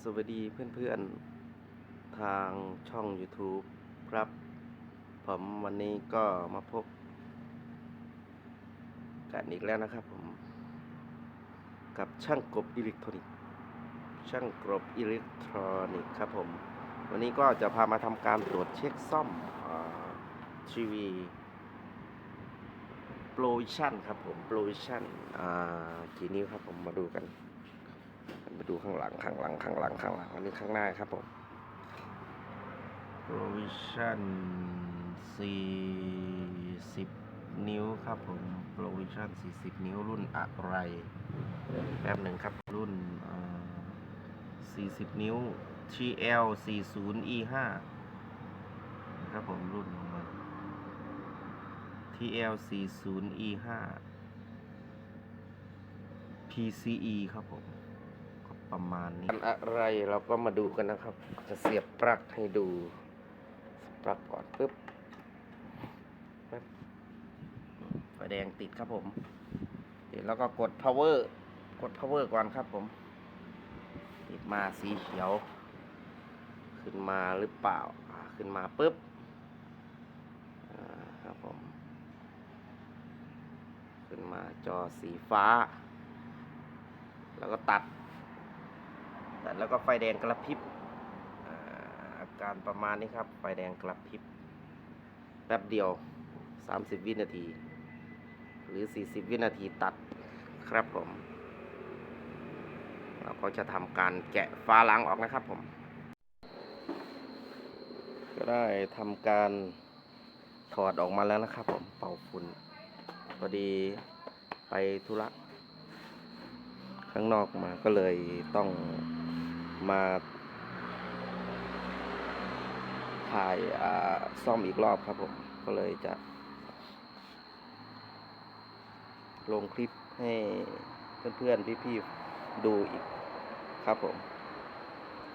สวัสดีเพื่อนๆ ทางช่อง YouTube ครับ ผมวันนี้ก็มาพบ กันอีกแล้วนะครับผม กับช่างกบอิเล็กทรอนิกส์ช่างกบอิเล็กทรอนิกส์ครับผม วันนี้ก็จะพามาทำการตรวจเช็คซ่อมทีวีโปรวิชั่นครับผมโปรวิชั่นกี่นิ้วครับผมมาดูกัน มาดูข้างหลังข้างหลังข้างหลังข้างหลังอันนี้ข้างหน้าครับผม Provision 40 นิ้วครับผม Provision 40 นิ้วรุ่นอะไร แป๊บหนึ่งครับรุ่นเอ่อ40 นิ้ว TL 40 E 5 ครับผมรุ่นของมัน TL 40 E 5 PCE ครับผม ประมาณนี้อะไรเราก็มาดูกันนะครับ จะเสียบปลั๊กให้ดูปลั๊กก่อนปึ๊บปึ๊บไฟแดงติดครับผมเดี๋ยวแล้วก็กด power กด power ก่อนครับผม ติดมาสีเขียว ขึ้นมาหรือเปล่าขึ้นมาปึ๊บครับผม ขึ้นมาจอสีฟ้า แล้วก็ตัด แล้วก็ไฟแดงกระพริบอาการประมาณนี้ครับ ไฟแดงกระพริบแป๊บเดียว 30 วินาที หรือ 40 วินาทีตัดครับผม เราก็จะทำการแกะฟ้าหลังออกนะครับผม ก็ได้ทำการถอดออกมาแล้วนะครับผมเป่าฝุ่นพอดีไปธุระข้างนอกมาก็เลยต้อง มาถ่ายาซ่อมอีกรอบครับผม ก็เลยจะ ลงคลิปให้เพื่อนๆ พี่ๆ ดูอีกครับผม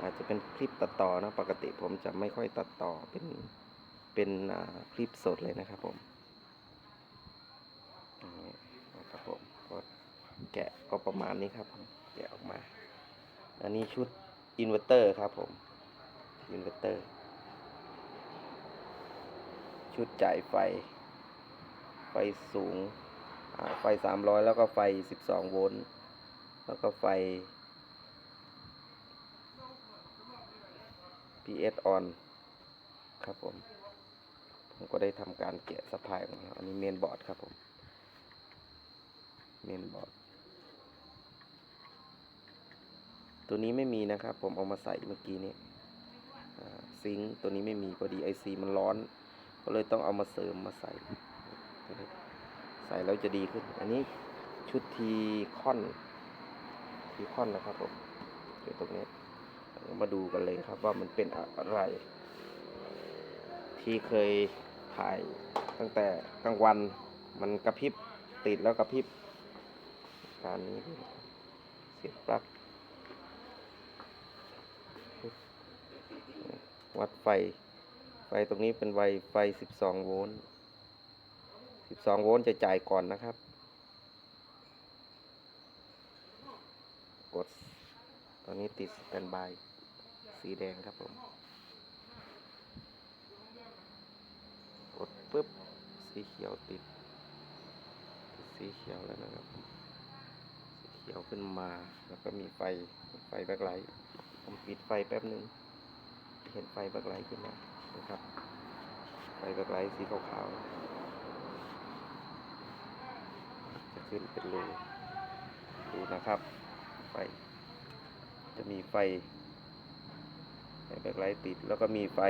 อาจจะเป็นคลิปตัดต่อนะ ปกติผมจะไม่ค่อยตัดต่อเป็นเป็นคลิปสดเลยนะครับผมนี้นะครับผมก็แกะก็ประมาณนี้ครับแกะออกมา อันนี้ชุด อินเวอร์เตอร์ครับผมอินเวอร์เตอร์ชุดจ่ายไฟ ไฟสูงอ่าไฟ 300 แล้วก็ไฟ 12 โวลต์ แล้วก็ไฟ PS on ครับผม ผมก็ได้ทำการแกะสะพายออกมาอันนี้เมนบอร์ดครับผม เมนบอร์ด ตัวนี้ไม่มีนะครับ ผมเอามาใส่เมื่อกี้นี้ซิงตัวนี้ไม่มีพอดีไอซีมันร้อน ก็เลยต้องเอามาเสริมมาใส่ ใส่แล้วจะดีขึ้น อันนี้ชุดทีคอนทีคอนนะครับผมอยู่ตรงนี้มาดูกันเลยครับว่ามันเป็นอะไร ที่เคยถ่ายตั้งแต่กลางวันมันกระพริบติดแล้วกระพริบการนี้เสียบปลั๊ก วัดไฟ ไฟตรงนี้เป็นไฟไฟ 12 โวลต์ 12 โวลต์จะจ่ายก่อนนะครับ กด ตอนนี้ติดสแตนบาย สีแดงครับผม กดปุ๊บ สีเขียวติด สีเขียวแล้วนะครับ สีเขียวขึ้นมา แล้วก็มีไฟ ไฟแบ็คไลท์ ผมปิดไฟแป๊บหนึ่ง ห็นไฟแบ็คไลขึ้นมานะครับ ไฟแบ็คไลสีขาวๆ จะขึ้นเป็นรูดูนะครับ ไฟ จะมีไฟไฟแบ็คไลติด แล้วก็มีไฟ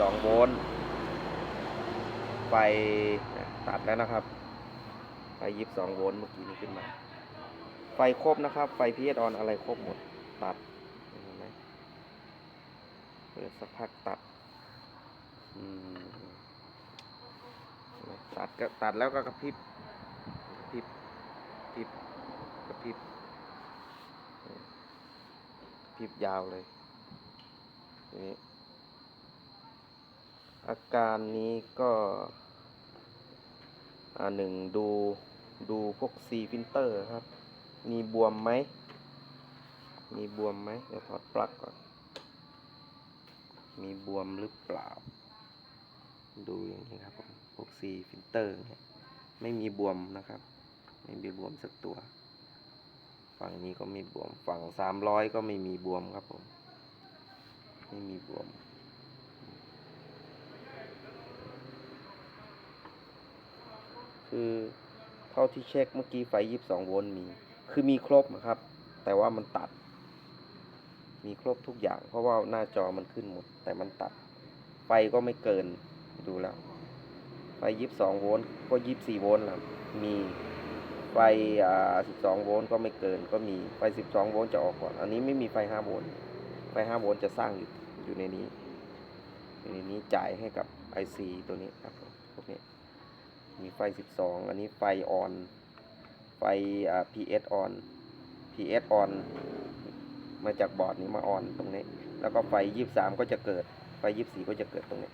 22 โวลต์ ไฟตัดแล้วนะครับ ไฟ 22 โวลต์เมื่อกี้นี้ขึ้นมา ไฟครบนะครับ ไฟพีเอสออนอะไรครบหมด ตัด ปิดสักพักตัดตัดก็ตัดแล้วก็กระพริบกระพริบกระพริบกระพริบระพริบยาวเลยทีนี้อาการนี้ก็อ่าหนึ่งดูดูพวกซีฟิลเตอร์ครับ มีบวมไหม มีบวมไหม เดี๋ยวถอดปลั๊กก่อน มีบวมหรือเปล่า ดูอย่างนี้ครับผมพวกซีฟิลเตอร์เนี่ยไม่มีบวมนะครับ ไม่มีบวมสักตัว ฝั่งนี้ก็ไม่บวม ฝั่งสามร้อยก็ไม่มีบวมครับผม ไม่มีบวมคือเท่าที่เช็คเมื่อกี้ไฟยี่สิบสองโวลต์มี คือมีครบนะครับ แต่ว่ามันตัด มีครบทุกอย่าง เพราะว่าหน้าจอมันขึ้นหมด แต่มันตัด ไฟก็ไม่เกินดูแล้ว ไฟยี่สิบสองโวลต์ก็ยี่สิบสี่โวลต์ล้วมีไฟอ่าสิบสองโวลต์ก็ไม่เกินก็มีไฟสิบสองโวลต์จะออกก่อน อันนี้ไม่มีไฟห้าโวลต์ไฟห้าโวลต์จะสร้างอยู่อยู่ในนี้อยู่ในนี้จ่ายให้กับ IC ตัวนี้ครับพวกนี้มีไฟ 12 อันนี้ไฟออน ไฟอ่า PS on PS on มาจากบอร์ดนี้มาออนตรงนี้ แล้วก็ไฟ23ก็จะเกิด ไฟ24ก็จะเกิดตรงนี้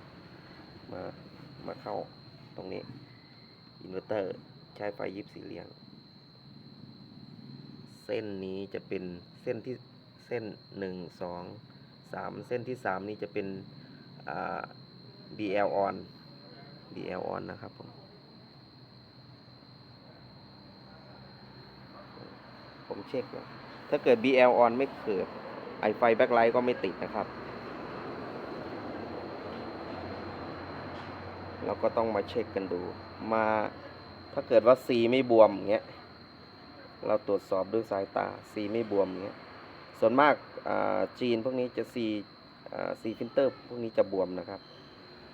มามาเข้าตรงนี้อินเวอร์เตอร์ใช้ไฟ24เลี้ยง เส้นนี้จะเป็นเส้นที่เส้น1 2 3เส้นที่3นี้จะเป็นอ่า BL on BL on นะครับผมผมเช็คแล้ว ถ้าเกิด BL on ไม่เกิด ไอไฟแบ็คไลท์ก็ไม่ติดนะครับ เราก็ต้องมาเช็คกันดู มาถ้าเกิดว่า C ไม่บวมอย่างเงี้ย เราตรวจสอบด้วยสายตา C ไม่บวมอย่างเงี้ย ส่วนมากจีนพวกนี้จะ C อ่า C ฟิลเตอร์พวกนี้จะบวมนะครับ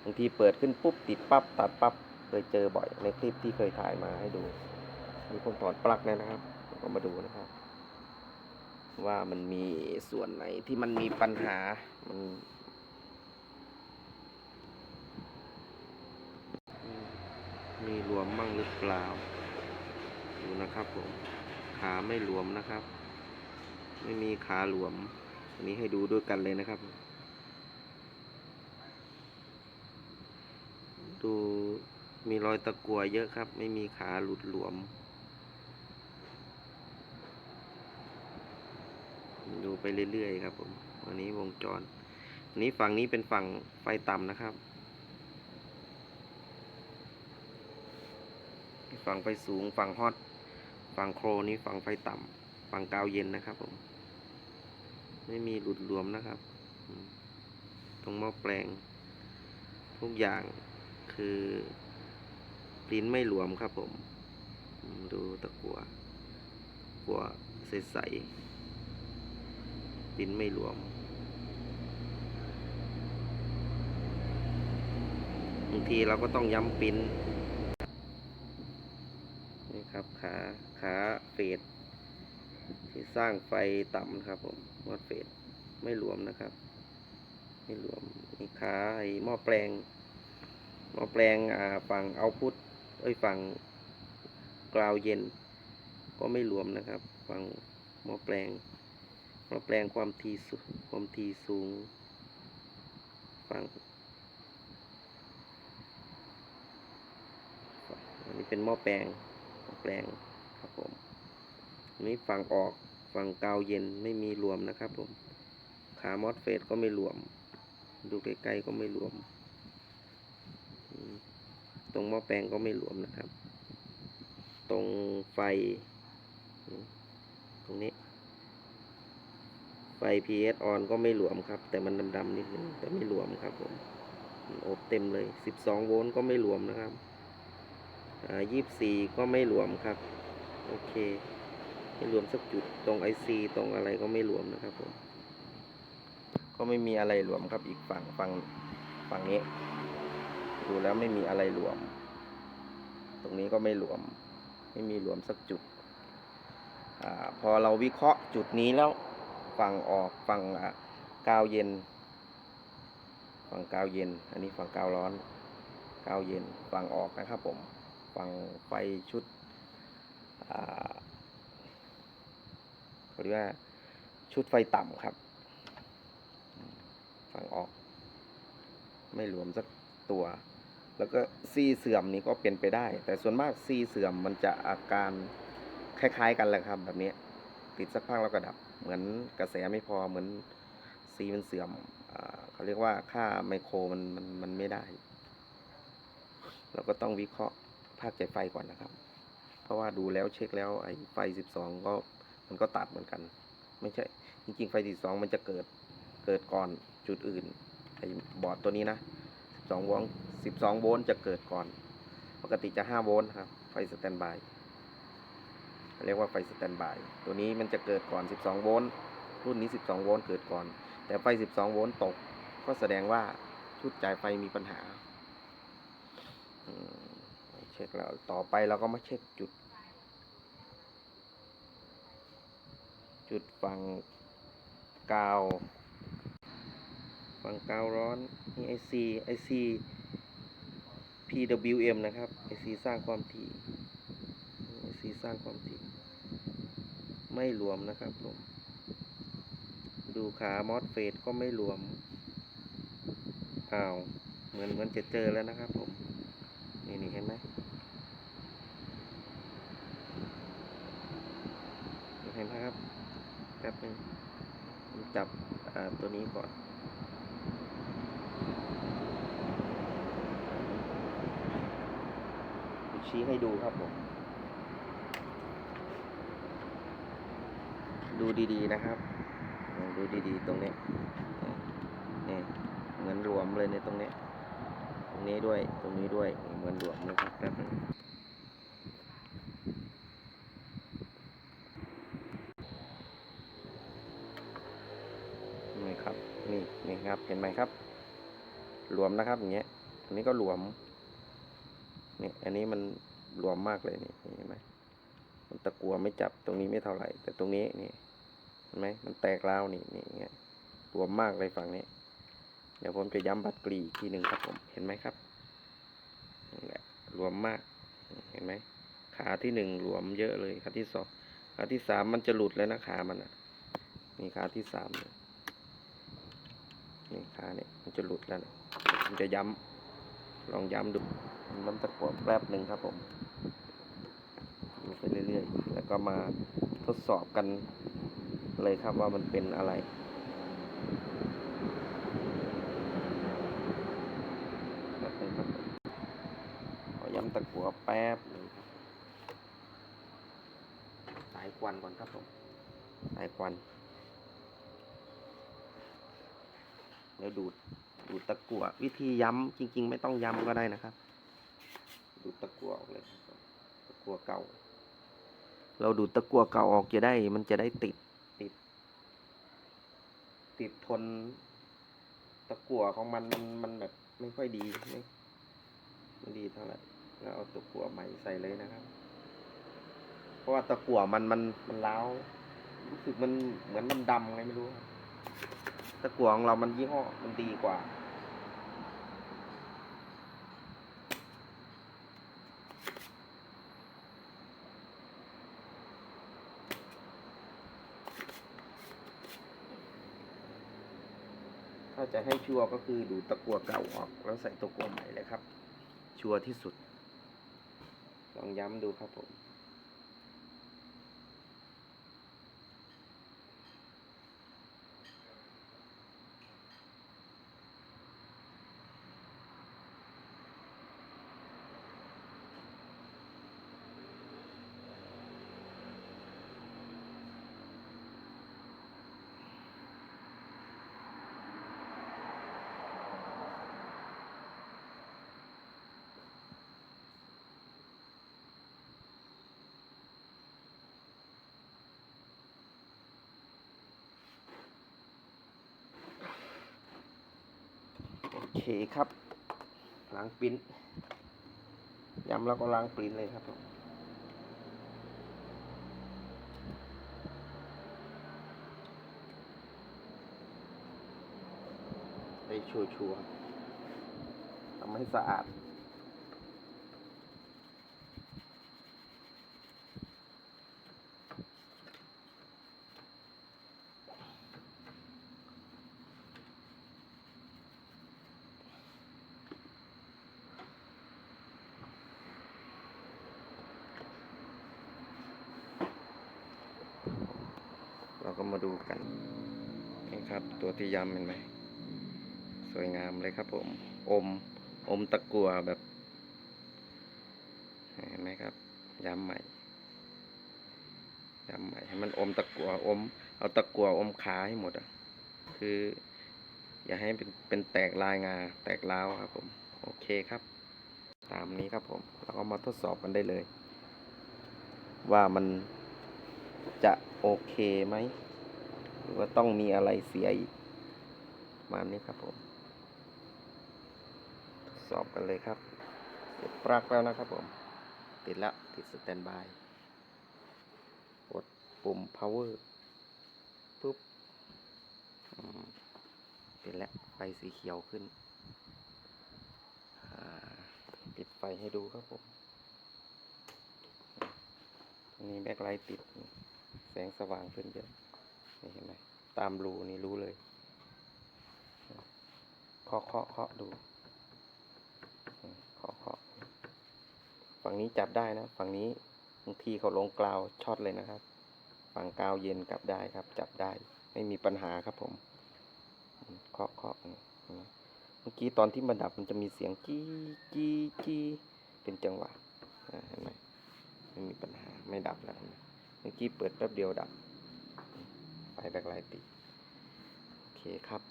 บางทีเปิดขึ้นปุ๊บ ติดปั๊บตัดปั๊บเคยเจอบ่อยในคลิปที่เคยถ่ายมาให้ดู มีคนถอดปลั๊กเนี่ยนะครับเราก็มาดูนะครับ ว่ามันมีส่วนไหนที่มันมีปัญหา มัน มีรวมมั่งหรือเปล่า ดูนะครับผม ขาไม่หลวมนะครับ ไม่มีขาหลวม อันนี้ให้ดูด้วยกันเลยนะครับ ดูมีรอยตะกัวเยอะครับ ไม่มีขาหลุดหลวม ดูไปเรื่อยๆครับผมวันนี้วงจรอันนี้ฝั่งนี้เป็นฝั่งไฟต่ำนะครับ ฝั่งไฟสูงฝั่งฮอตฝั่งโครนี้ฝั่งไฟต่ำฝั่งกาวเย็นนะครับผม ไม่มีหลุดหลวมนะครับ ตรงหม้อแปลง ทุกอย่างคือปริ้นไม่หลวมครับผมอืมดูตะกัวกัวใสๆ ปิ้นไม่รวมบางทีเราก็ต้องย้ำปิ้นนี่ครับขาขาเฟดที่สร้างไฟต่ำนะครับผมมอดเฟดไม่รวมนะครับ ไม่รวมนี่ขาไอ้หม้อแปลงหม้อแปลงอ่าฝั่งเอาพุทเอ้ยฝั่งกราวเย็น ก็ไม่รวมนะครับ ฝั่งหม้อแปลง ม้อแปลงความทีสูความทีสูงฝั่งอันนี้เป็นหม้อแปลงหม้อแปลงครับผมอันนี้ฝั่งออกฝั่งกาวเย็นไม่มีรวมนะครับผมขามอสเฟสก็ไม่รวม ดูใกล้ๆก็ไม่รวม ตรงหม้อแปลงก็ไม่รวมนะครับ ตรงไฟ ตรงนี้ PS on ก็ไม่หลวมครับ แต่มันดำๆนิดนึงแต่ไม่หลวมครับผมอบเต็มเลย 12 โวลต์ก็ไม่หลวมนะครับอ่า24ก็ไม่หลวมครับ โอเคไม่หลวมสักจุดตรง IC ตรงอะไรก็ไม่หลวมนะครับผมก็ไม่มีอะไรหลวมครับอีกฝั่งฝั่งฝั่งนี้ ดูแล้วไม่มีอะไรหลวม ตรงนี้ก็ไม่หลวม ไม่มีหลวมสักจุดอพอเราวิเคราะห์จุดนี้แล้ว ฝั่งออกฝั่งกาวเย็น ฝั่งกาวเย็น อันนี้ฝั่งกาวร้อน กาวเย็นฝั่งออกนะครับผมฝั่งไฟชุดอ่าเขาเรียกว่าชุดไฟต่ำครับฝั่งออก ไม่รวมสักตัว แล้วก็ซีเสื่อมนี่ก็เป็นไปได้ แต่ส่วนมากซีเสื่อมมันจะอาการคล้าย ๆ กันแหละครับแบบนี้ ติดสักพักแล้วก็ดับ เหมือนกระแสไม่พอเหมือนซีมันเสื่อมเขาเรียกว่าค่าไมโครมันมันมันไม่ได้ เราก็ต้องวิเคราะห์ภาคใจไฟก่อนนะครับ เพราะว่าดูแล้วเช็คแล้วไอ้ไฟ 12 ก็มันก็ตัดเหมือนกัน ไม่ใช่ จริง ๆ ไฟ 12 มันจะเกิดเกิดก่อนจุดอื่นไอ้บอร์ดตัวนี้นะ 12 โวลต์ 12 โวลต์จะเกิดก่อน ปกติจะ 5 โวลต์ครับ ไฟสแตนบาย เรียกว่าไฟสแตนบายตัวนี้มันจะเกิดก่อน 12 โวลต์รุ่นนี้ 12 โวลต์เกิดก่อน แต่ไฟ 12 โวลต์ตก ก็แสดงว่าชุดจ่ายไฟมีปัญหาเช็คแล้วต่อไปเราก็มาเช็คจุด จุดฝั่งกาวฝั่งกาวร้อนนี่ IC IC PWM นะครับ IC สร้างความถี่ IC สร้างความถี่ ไม่รวมนะครับผม ดูขามอสเฟดก็ไม่รวมอ้าวเหมือนเหมือนจะเจอแล้วนะครับผม นี่นี่เห็นไหมเห็นไหมครับแป๊บนึงจับตัวนี้ก่อนชี้ให้ดูครับผม ดูดีๆนะครับอ่าดูดีๆตรงนี้นี่เหมือนรวมเลยในตรงนี้ ตรงนี้ด้วย ตรงนี้ด้วย เหมือนรวมเลยครับแป๊บนึงนี่ครับ นี่ นี่ครับ เห็นไหมครับ รวมนะครับอย่างเงี้ย อันนี้ก็รวม นี่ อันนี้มันรวมมากเลยนี่ เห็นไหมมันตะกัวไม่จับ ตรงนี้ไม่เท่าไหร่ แต่ตรงนี้นี่ ห็นไหมมันแตกร้าวนี่นี่อย่างเงี้ยรวมมากเลยฝั่งนี้ เดี๋ยวผมจะย้ำบัตรกรีอีกทีหนึ่งครับผมเห็นไหมครับนี่แหละรวมมากเห็นไหมขาที่หนึ่งรวมเยอะเลยขาที่สองขาที่สามมันจะหลุดแล้วนะขามันอะนี่ขาที่สามนี่นี่ขาเนี่ยมันจะหลุดแล้วนะผมจะย้ำลองย้ำดูมันตะกวดแป๊บหนึ่งครับผมดูไปเรื่อยๆ แล้วก็มาทดสอบกัน เลยครับว่ามันเป็นอะไรแป๊บหนึงครับผมขอย้ำตะกัวแป๊บหนึ่งครับสายควันก่อนครับผมสายควัน แล้วดูดดูดตะกั่ววิธีย้ำจริง ๆ ไม่ต้องย้ำก็ได้นะครับ ดูดตะกั่วออกเลยครับตะกั่วเก่า เราดูดตะกั่วเก่าออกจะได้ มันจะได้ติด ติดทนตะกั่วของมันมันมันแบบไม่ค่อยดีไม่ไม่ดีเท่าไหร่แล้วเอาตะกั่วใหม่ใส่เลยนะครับ เพราะว่าตะกั่วมันมันมันล้าวรู้สึกมันเหมือนมันดำไงไม่รู้ ตะกั่วของเรามันยี่ห้อมันดีกว่า ถ้า จะให้ชัวร์ก็คือดูตะกัวเก่าออก แล้วใส่ตะกัวใหม่เลยครับ ชัวร์ที่สุด ลองย้ำดูครับผม โอ เคครับ ล้างปริ้นย้ำแล้วก็ล้างปริ้นเลยครับผมไปชัวร์ๆทำให้สะอาด เราก็มาดูกันนี่ครับ ตัวที่ย้ำเห็นไหมสวยงามเลยครับ ผม อม อมตะกัวแบบเห็นไหมครับย้ำใหม่ย้ำใหม่ให้มันอมตะกัวอม เอาตะกัวอมขาให้หมดอะคือ อย่าให้เป็นเป็นแตกลายงา แตกร้าวครับ ผม โอเคครับ ตามนี้ครับผม เราก็มาทดสอบกันได้เลย ว่ามันจะ โอเคไหมหรือว่าต้องมีอะไรเสียอีกประมาณนี้ครับผมทดสอบกันเลยครับเสร็จปลั๊กแล้วนะครับผม ติดแล้วติดสแตนบายกดปุ่ม power ปุ๊บติดแล้วไฟสีเขียวขึ้นอ่าปิดไฟให้ดูครับผม ตรงนี้แบ็คไลท์ติด แสงสว่างขึ้นเยอะนี่เห็นไหมตามรูนี่รู้เลยเคาะเคาะเคาะดูเคาะเคาะฝั่งนี้จับได้นะ ฝั่งนี้บางทีเขาลงกลาวช็อตเลยนะครับ ฝั่งกาวเย็นกลับได้ครับ จับได้ไม่มีปัญหาครับผมเคาะเคาะเมื่อกี้ตอนที่มันดับมันจะมีเสียงจี้จี้จี้เป็นจังหวะเห็นไหมไม่มีปัญหาไม่ดับแล้วนไหม เมื่อกี้เปิดแป๊บเดียวดับ ไฟแบ็คไลท์ติด โอเคครับ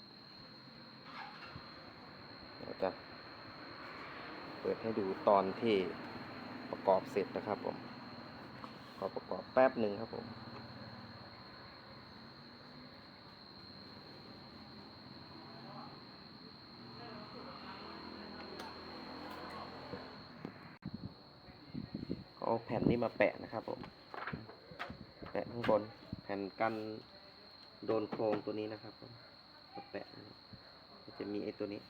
เดี๋ยวจะเปิดให้ดูตอนที่ประกอบเสร็จนะครับผม ขอประกอบแป๊บหนึ่งครับผมเอาแผ่นนี้มาแปะนะครับผม แปะข้างบนแผ่นกันโดนโครงตัวนี้นะครับผมมาแปะจะมีไอ้ตัวนี้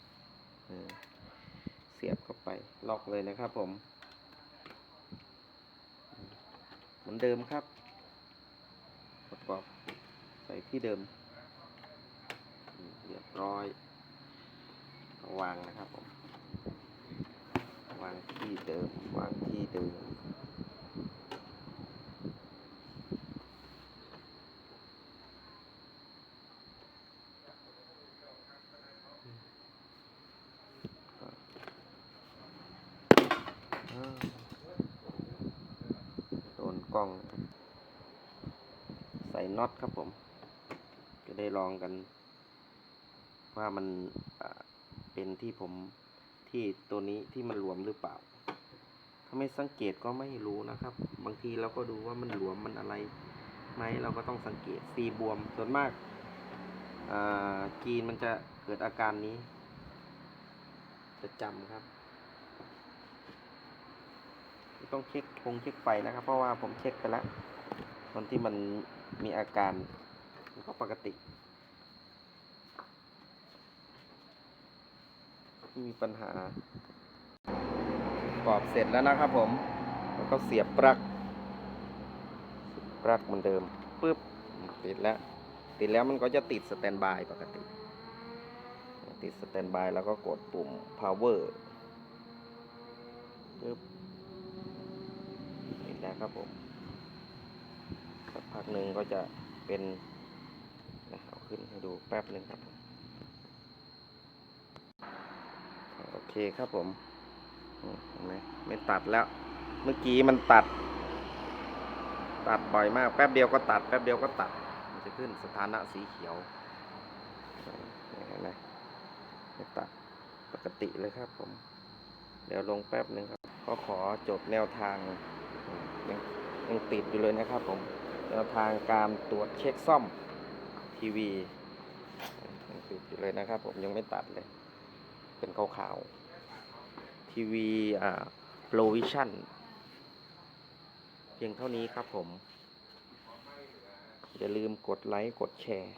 เสียบเข้าไปล็อกเลยนะครับผม เหมือนเดิมครับ ประกอบใส่ที่เดิมเรียบร้อยวางนะครับผม วางที่เดิม วางที่เดิม อ่าโดนกล้ อง ใส่น็อตครับผม จะได้ลองกัน ว่ามันเป็นที่ผมที่ตัวนี้ที่มันหลวมหรือเปล่า ถ้าไม่สังเกตก็ไม่รู้นะครับ บางทีเราก็ดูว่ามันหลวมมันอะไรไหมเราก็ต้องสังเกตซีบวมส่วนมากอ่าจีนมันจะเกิดอาการนี้ จะจำครับ ต้องเช็คคงเช็คไฟนะครับ เพราะว่าผมเช็คไปแล้วตอนที่มันมีอาการมันก็ปกติม่มีปัญหาประกอบเสร็จแล้วนะครับผมแล้วก็เสียบปลั๊กปลั๊กเหมือนเดิมปึ๊บติดแล้ว ติดแล้วมันก็จะติดสแตนบายปกติ ติดสแตนบายแล้วก็กดปุ่ม power ปึ๊บ ครับผมสักพักหนึ่งก็จะเป็นนะเอาขึ้นให้ดูแป๊บหนึ่งครับผมโอเคครับผมอืมเห็นไหมไม่ตัดแล้ว เมื่อกี้มันตัด ตัดบ่อยมาก แป๊บเดียวก็ตัด แป๊บเดียวก็ตัด มันจะขึ้นสถานะสีเขียวเห็นไหมไม่ตัดปกติเลยครับผม เดี๋ยวลงแป๊บหนึ่งครับ ก็ขอจบแนวทาง ยังยังติดอยู่เลยนะครับผมแนวทางการตรวจเช็คซ่อมทีวียังติดอยู่เลยนะครับ ผมยังไม่ตัดเลย เป็นขาวๆทีวีอ่าโปรวิชั่นเพียงเท่านี้ครับผม อย่าลืมกดไลค์กดแชร์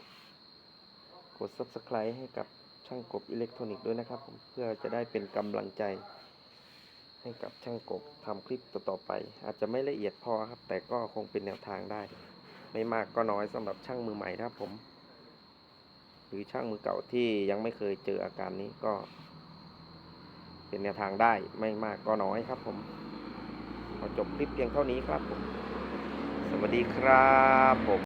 กด Subscribe ให้กับช่างกบอิเล็กทรอนิกส์ด้วยนะครับผมเพื่อจะได้เป็นกำลังใจ ให้กับช่างกบทำคลิปต่อๆไป อาจจะไม่ละเอียดพอครับ แต่ก็คงเป็นแนวทางได้ ไม่มากก็น้อยสำหรับช่างมือใหม่ครับผม หรือช่างมือเก่าที่ยังไม่เคยเจออาการนี้ก็ เป็นแนวทางได้ไม่มากก็น้อยครับ ผมขอจบคลิปเพียงเท่านี้ครับผมสวัสดีครับผม